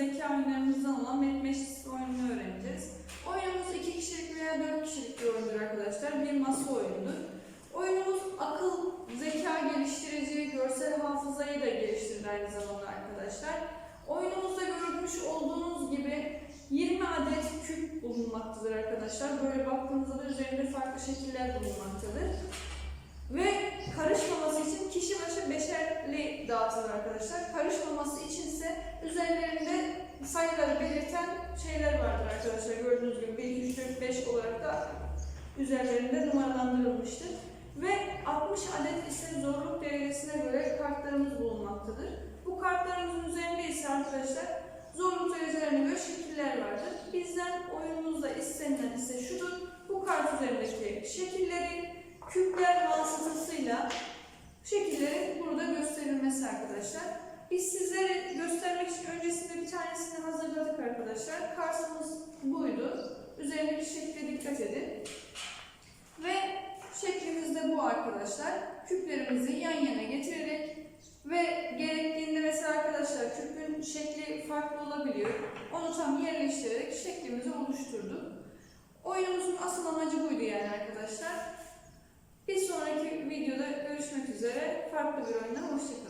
zeka oyunlarımızdan olan Met Meclis oyununu öğreneceğiz. Oyunumuz iki kişilik veya dört kişilik bir oyundur arkadaşlar. Bir masa oyunudur. Oyunumuz akıl, zeka geliştirici, görsel hafızayı da geliştirir aynı zamanda arkadaşlar. Oyunumuzda görmüş olduğunuz gibi 20 adet küp bulunmaktadır arkadaşlar. Böyle baktığınızda da üzerinde farklı şekiller bulunmaktadır. Ve karışmaması dağıtılır arkadaşlar. Karışmaması içinse üzerlerinde sayıları belirten şeyler vardır arkadaşlar. Gördüğünüz gibi 1, 2, 3, 4, 5 olarak da üzerlerinde numaralandırılmıştır. Ve 60 adet ise zorluk derecesine göre kartlarımız bulunmaktadır. Bu kartlarımızın üzerinde ise arkadaşlar zorluk derecelerine göre şekiller vardır. Gösterilmesi arkadaşlar. Biz sizlere göstermek için öncesinde bir tanesini hazırladık arkadaşlar. Kartımız buydu. Üzerindeki şekle dikkat edin. Ve şeklimiz de bu arkadaşlar. Küplerimizi yan yana getirerek ve gerektiğinde mesela arkadaşlar küpün şekli farklı olabiliyor. Onu tam yerleştirerek şeklimizi oluşturduk. Oyunumuzun asıl amacı buydu yani arkadaşlar. Bir sonraki videoda görüşmek üzere. Farklı bir oyunda hoşçakalın.